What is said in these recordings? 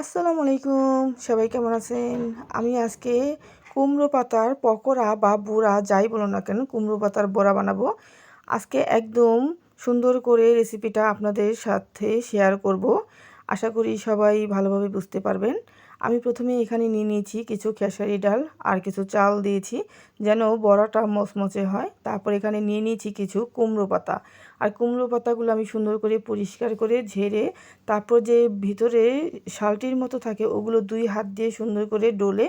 আসসালামু আলাইকুম। সবাই কেমন আছেন? আমি আজকে কুমড়ো পাতার পকোড়া বা বুড়া যাই বলো না কেন, কুমড়ো পাতার বড়া বানাবো। আজকে একদম সুন্দর করে রেসিপিটা আপনাদের সাথে শেয়ার করব। আশা করি সবাই ভালোভাবে বুঝতে পারবেন। আমি প্রথমে এখানে নিয়ে নিয়েছি কিছু খেসারি ডাল আর কিছু চাল দিয়েছি, যেন বড়াটা মচমচে হয়। তারপর এখানে নিয়ে নিয়েছি কিছু কুমড়ো পাতা। আর কুমড়ো পাতাগুলো আমি সুন্দর করে পরিষ্কার করে ঝেড়ে তারপর যে ভিতরে শালটির মতো থাকে, ওগুলো দুই হাত দিয়ে সুন্দর করে ডলে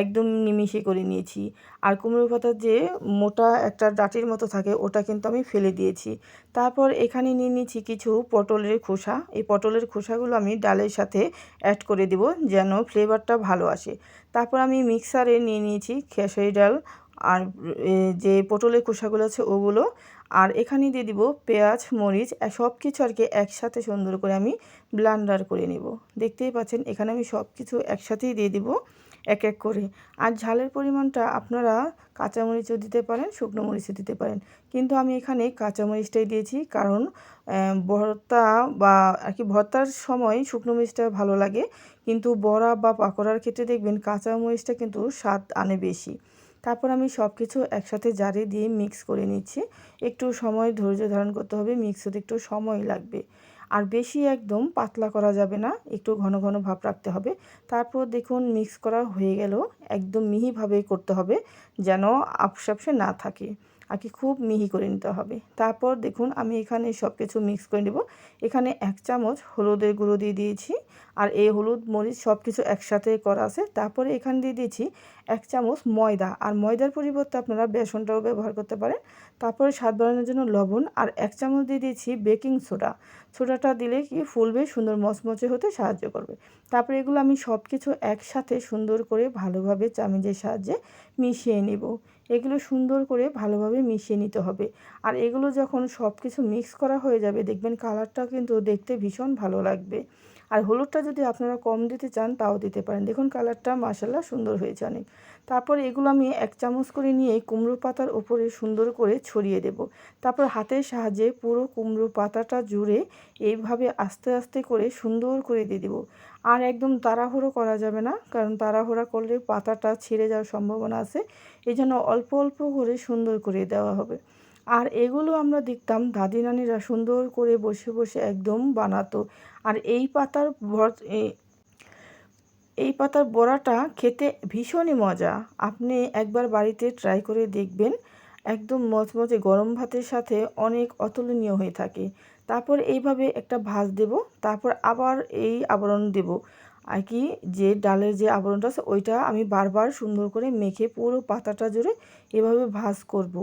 একদম নিমিশে করে নিয়েছি। আর কুমড়ো পাতার যে মোটা একটা ডাটির মতো থাকে, ওটা কিন্তু আমি ফেলে দিয়েছি। তারপর এখানে নিয়ে নিয়েছি কিছু পটলের খোসা। এই পটলের খোসাগুলো আমি ডালের সাথে অ্যাড করে দেব যেন ফ্লেভারটা ভালো আসে। তারপর আমি মিক্সারে নিয়ে নিয়েছি খেসারি ডাল আর যে পটলের খোসাগুলো আছে, ওগুলো আর এখানে দিয়ে দিব পেঁয়াজ, মরিচ সব কিছু আর কি একসাথে সুন্দর করে আমি ব্লান্ডার করে নেব। দেখতেই পাচ্ছেন, এখানে আমি সব কিছু একসাথেই দিয়ে দিব এক এক করে। আর ঝালের পরিমাণটা আপনারা কাঁচামরিচও দিতে পারেন, শুকনো মরিচও দিতে পারেন। কিন্তু আমি এখানে কাঁচামরিচটাই দিয়েছি কারণ ভর্তা বা আর কি ভর্তার সময় শুকনো মরিচটা ভালো লাগে। কিন্তু বড়া বা পাকোড়ার ক্ষেত্রে দেখবেন কাঁচামরিচটা কিন্তু স্বাদ আনে বেশি। তারপর আমি সব কিছু একসাথে জারে দিয়ে মিক্স করে নিচ্ছি। একটু সময় ধৈর্য ধারণ করতে হবে মিক্স হতে একটু সময় লাগবে। আর বেশি একদম পাতলা করা যাবে না, একটু ঘন ঘন ভাব রাখতে হবে। তারপর দেখুন মিক্স করা হয়ে গেল, একদম মিহিভাবে করতে হবে যেন আপসাপসে না থাকে। আর কি খুব মিহি করে নিতে হবে। তারপর দেখুন আমি এখানে সব কিছু মিক্স করে নেব। এখানে এক চামচ হলুদের গুঁড়ো দিয়ে দিয়েছি। আর এই হলুদ মরিচ সব কিছু একসাথে করা আছে। তারপরে এখানে দিয়ে দিয়েছি এক চামচ ময়দা। আর ময়দার পরিবর্তে আপনারা বেসনটাও ব্যবহার করতে পারেন। তারপরে স্বাদ বাড়ানোর জন্য লবণ। আর এক চামচ দিয়ে দিয়েছি বেকিং সোডা। সোডাটা দিলে কি ফুলবে, সুন্দর মচমচে হতে সাহায্য করবে। তারপরে এগুলো আমি সব কিছু একসাথে সুন্দর করে ভালোভাবে চামিজের সাহায্যে মিশিয়ে নেব। এগুলো সুন্দর করে ভালোভাবে মিশিয়ে নিতে হবে। আর এগুলো যখন সব কিছু মিক্স করা হয়ে যাবে, দেখবেন কালারটা কিন্তু দেখতে ভীষণ ভালো লাগবে। আর হলুদটা যদি আপনারা কম দিতে চান, তাও দিতে পারেন। দেখুন, কালারটা মাসাল্লাহ সুন্দর হয়েছে অনেক। তারপর এগুলো আমি এক চামচ করে নিয়ে কুমড়ো পাতার ওপরে সুন্দর করে ছড়িয়ে দেব। তারপর হাতের সাহায্যে পুরো কুমড়ো পাতাটা জুড়ে এইভাবে আস্তে আস্তে করে সুন্দর করে দিয়ে দেবো। আর একদম তাড়াহুড়ো করা যাবে না, কারণ তাড়াহুড়া করলে পাতাটা ছিঁড়ে যাওয়ার সম্ভাবনা আছে। এই জন্য অল্প অল্প করে সুন্দর করে দেওয়া হবে। আর এগুলো আমরা দেখতাম, দাদি নানিরা সুন্দর করে বসে বসে একদম বানাতো। আর এই পাতার এই পাতার বড়াটা খেতে ভীষণই মজা। আপনি একবার বাড়িতে ট্রাই করে দেখবেন, একদম মচমচে গরম ভাতের সাথে অনেক অতুলনীয় হয়ে থাকে। তারপর এইভাবে একটা ভাজ দেব, তারপর আবার এই আবরণ দেব। আর কি, যে ডালের যে আবরণটা আছে, ওইটা আমি বারবার সুন্দর করে মেখে পুরো পাতাটা জুড়ে এভাবে ভাজ করব।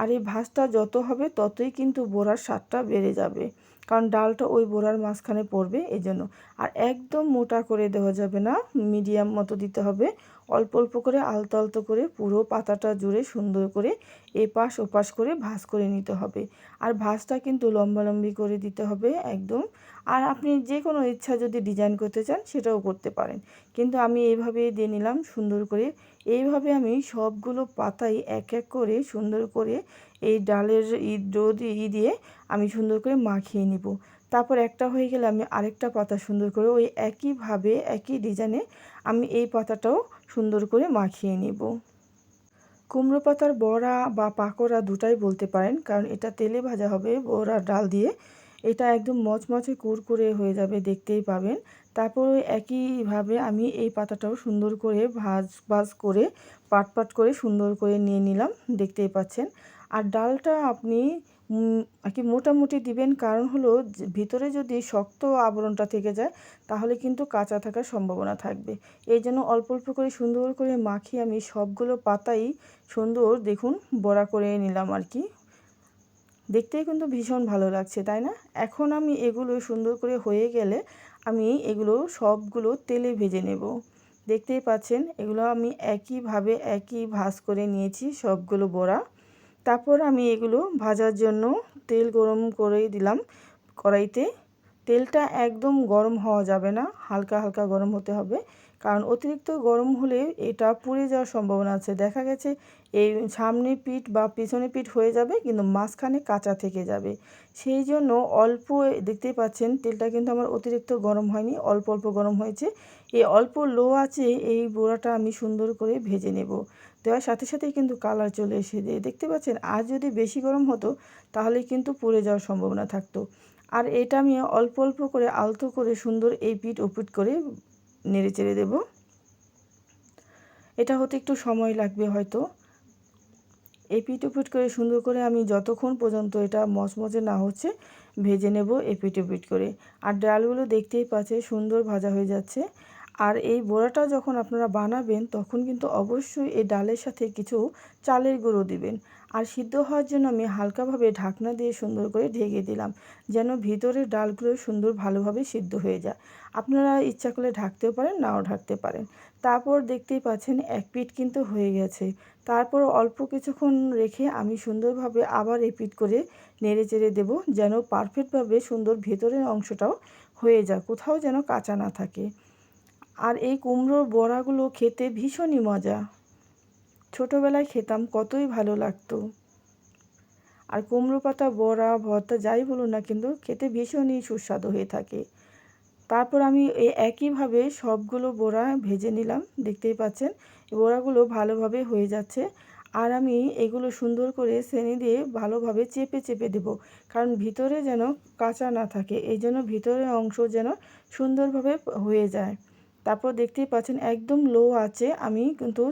আর এই ভাজটা যত হবে ততই কিন্তু বোড়ার স্বাদটা বেড়ে যাবে। কারণ ডালটা ওই বোড়ার মাঝখানে পড়বে এই জন্য আর একদম মোটা করে দেওয়া যাবে না, মিডিয়াম মতো দিতে হবে। অল্প অল্প করে আলতো আলতো করে পুরো পাতাটা জুড়ে সুন্দর করে এপাশ ওপাশ করে ভাজ করে নিতে হবে। আর ভাজটা কিন্তু লম্বালম্বি করে দিতে হবে একদম। আর আপনি যে কোনো ইচ্ছা যদি ডিজাইন করতে চান সেটাও করতে পারেন। কিন্তু আমি এইভাবে দিয়ে নিলাম সুন্দর করে। এইভাবে আমি সবগুলো পাতাই এক এক করে সুন্দর করে এই ডালের ই দিয়ে আমি সুন্দর করে মাখিয়ে নিব। তারপর একটা হয়ে গেলে আমি আরেকটা পাতা সুন্দর করে ওই একইভাবে, একই ডিজাইনে আমি এই পাতাটাও সুন্দর করে মাখিয়ে নিব। কুমড়ো পাতার বড়া বা পাকোড়া দুটাই বলতে পারেন, কারণ এটা তেলে ভাজা হবে বড়া ডাল দিয়ে। এটা একদম মচমচে কুরকুরে হয়ে যাবে, দেখতেই পাবেন। তারপর একইভাবে আমি এই পাতাটাও সুন্দর করে ভাজ ভাজ করে, পাট পাট করে সুন্দর করে নিয়ে নিলাম, দেখতেই পাচ্ছেন। আর ডালটা আপনি আর কি মোটামুটি দিবেন কারণ হলো ভিতরে যদি শক্ত আবরণটা থেকে যায়, তাহলে কিন্তু কাঁচা থাকার সম্ভাবনা থাকবে। এই জন্য অল্প অল্প করে সুন্দর করে মাখিয়ে আমি সবগুলো পাতাই সুন্দর দেখুন বড়া করে নিলাম আর কি। দেখতেই কিন্তু ভীষণ ভালো লাগছে, তাই না? এখন আমি এগুলো সুন্দর করে হয়ে গেলে আমি এগুলো সবগুলো তেলে ভেজে নেব। দেখতেই পাচ্ছেন, এগুলো আমি একইভাবে একই ভাজ করে নিয়েছি সবগুলো বড়া। তারপর আমি এগুলো ভাজার জন্য তেল গরম করে দিলাম কড়াইতে। তেলটা একদম গরম হওয়া যাবে না, হালকা হালকা গরম হতে হবে। কারণ অতিরিক্ত গরম হলে এটা পুড়ে যাওয়ার সম্ভাবনা আছে। দেখা গেছে এই সামনে পিঠ বা পিছনে পিঠ হয়ে যাবে, কিন্তু মাঝখানে কাঁচা থেকে যাবে। সেই জন্য অল্প, দেখতেই পাচ্ছেন, তেলটা কিন্তু আমার অতিরিক্ত গরম হয়নি, অল্প অল্প গরম হয়েছে। এই অল্প লো আছে, এই বোড়াটা আমি সুন্দর করে ভেজে নেব। দেওয়ার সাথে সাথেই কিন্তু কালার চলে এসে দেখতে পাচ্ছেন আর যদি বেশি গরম হতো, তাহলে কিন্তু পুড়ে যাওয়ার সম্ভাবনা থাকতো। আর এটা আমি অল্প অল্প করে আলতো করে সুন্দর এই পিঠ ওপিট করে নেড়ে চেড়ে দেব। এটা হতে একটু সময় লাগবে হয়তো। এই পিঠ ওপিট করে সুন্দর করে আমি যতক্ষণ পর্যন্ত এটা মচমচে না হচ্ছে, ভেজে নেব এপিট ওপিট করে। আর ডালগুলো দেখতেই পাচ্ছে সুন্দর ভাজা হয়ে যাচ্ছে। আর এই বড়াটা যখন আপনারা বানাবেন, তখন কিন্তু অবশ্যই এই ডালের সাথে কিছু চালের গুঁড়ো দিবেন। আর সিদ্ধ হওয়ার জন্য আমি হালকাভাবে ঢাকনা দিয়ে সুন্দর করে ঢেকে দিলাম, যেন ভিতরের ডালগুলো সুন্দর ভালোভাবে সিদ্ধ হয়ে যায়। আপনারা ইচ্ছা করলে ঢাকতেও পারেন, নাও ঢাকতে পারেন। তারপর দেখতেই পাচ্ছেন এক পিঠ কিন্তু হয়ে গেছে। তারপর অল্প কিছুক্ষণ রেখে আমি সুন্দরভাবে আবার এপিট করে নেড়ে চেড়ে দেবো, যেন পারফেক্টভাবে সুন্দর ভেতরের অংশটাও হয়ে যায়, কোথাও যেন কাঁচা না থাকে। আর এই কুমড়োর বড়াগুলো খেতে ভীষণই মজা। ছোটোবেলায় খেতাম, কতই ভালো লাগতো। আর কুমড়ো পাতা, বড়া, ভর্তা যাই বলুন না কিন্তু খেতে ভীষণই সুস্বাদু হয়ে থাকে। তারপর আমি একইভাবে সবগুলো বড়া ভেজে নিলাম, দেখতেই পাচ্ছেন? বড়াগুলো ভালোভাবে হয়ে যাচ্ছে। আর আমি এগুলো সুন্দর করে শ্রেণি দিয়ে ভালোভাবে চেপে চেপে দেব, কারণ ভিতরে যেন কাঁচা না থাকে, এই জন্য ভিতরের অংশ যেন সুন্দরভাবে হয়ে যায়। তারপর দেখতেই পাচ্ছেন একদম লো আছে। আমি কিন্তু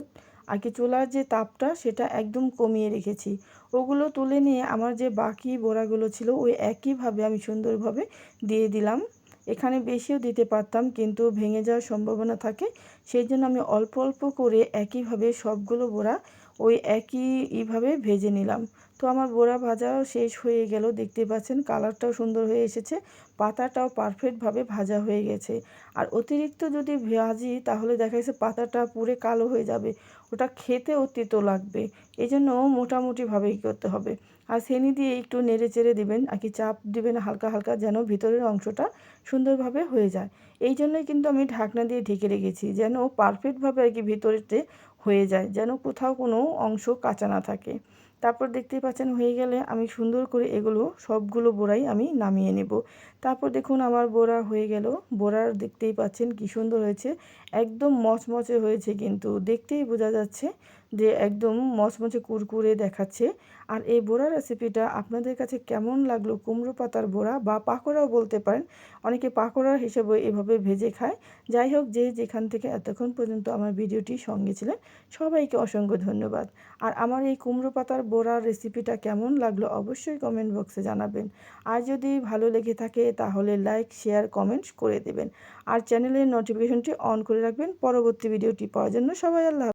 আগে কি চুলার যে তাপটা, সেটা একদম কমিয়ে রেখেছি। ওগুলো তুলে নিয়ে আমার যে বাকি বোড়াগুলো ছিল, ওই একইভাবে আমি সুন্দরভাবে দিয়ে দিলাম। এখানে বেশিও দিতে পারতাম, কিন্তু ভেঙে যাওয়ার সম্ভাবনা থাকে। সেই জন্য আমি অল্প অল্প করে একইভাবে সবগুলো বড়া ওই একই একইভাবে ভেজে নিলাম। তো আমার বোড়া ভাজাও শেষ হয়ে গেল, দেখতে পাচ্ছেন কালারটাও সুন্দর হয়ে এসেছে, পাতাটাও পারফেক্টভাবে ভাজা হয়ে গেছে। আর অতিরিক্ত যদি ভাজি, তাহলে দেখা যাচ্ছে পাতাটা পুরে কালো হয়ে যাবে, ওটা খেতে অতিত লাগবে। এই জন্য মোটামুটিভাবেই করতে হবে। আর সেনি দিয়ে একটু নেড়ে চেড়ে দেবেন, আর কি চাপ দেবেন হালকা হালকা যেন ভিতরের অংশটা সুন্দরভাবে হয়ে যায়। এই জন্যই কিন্তু আমি ঢাকনা দিয়ে ঢেকে রেখেছি, যেন পারফেক্টভাবে আর কি ভিতরেতে হয়ে যায়, যেন কোথাও কোনো অংশ কাঁচা না থাকে। তারপর দেখতেই পাচ্ছেন হয়ে গেলে আমি সুন্দর করে এগুলো সবগুলো বোড়াই আমি নামিয়ে নেব। তারপর দেখুন আমার বোড়া হয়ে গেল। বোড়ার দেখতেই পাচ্ছেন কি সুন্দর হয়েছে। একদম মচমচে হয়েছে কিন্তু। দেখতেই বোঝা যাচ্ছে যে একদম মচমচে কুরকুরে দেখাচ্ছে। আর এই বোড়া রেসিপিটা আপনাদের কাছে কেমন লাগল? কুমড়ো পাতার বোড়া বা পাকোড়াও বলতে পারেন। অনেকে পাকোড়া হিসেবে এভাবে ভেজে খায়। যাই হোক, যে যেখান থেকে এতক্ষণ পর্যন্ত আমার ভিডিওটি সঙ্গে ছিলেন, সবাইকে অসংখ্য ধন্যবাদ। আর আমার এই কুমড়ো পাতার বোড়ার রেসিপিটা কেমন লাগল? অবশ্যই কমেন্ট বক্সে জানাবেন। আর যদি ভালো লেগে থাকে তাহলে লাইক শেয়ার কমেন্টস করে দেবেন। আর চ্যানেলের নোটিফিকেশনটি অন করে রাখবেন। পরবর্তী ভিডিওটি পাওয়ার জন্য সবাই আল্লাহ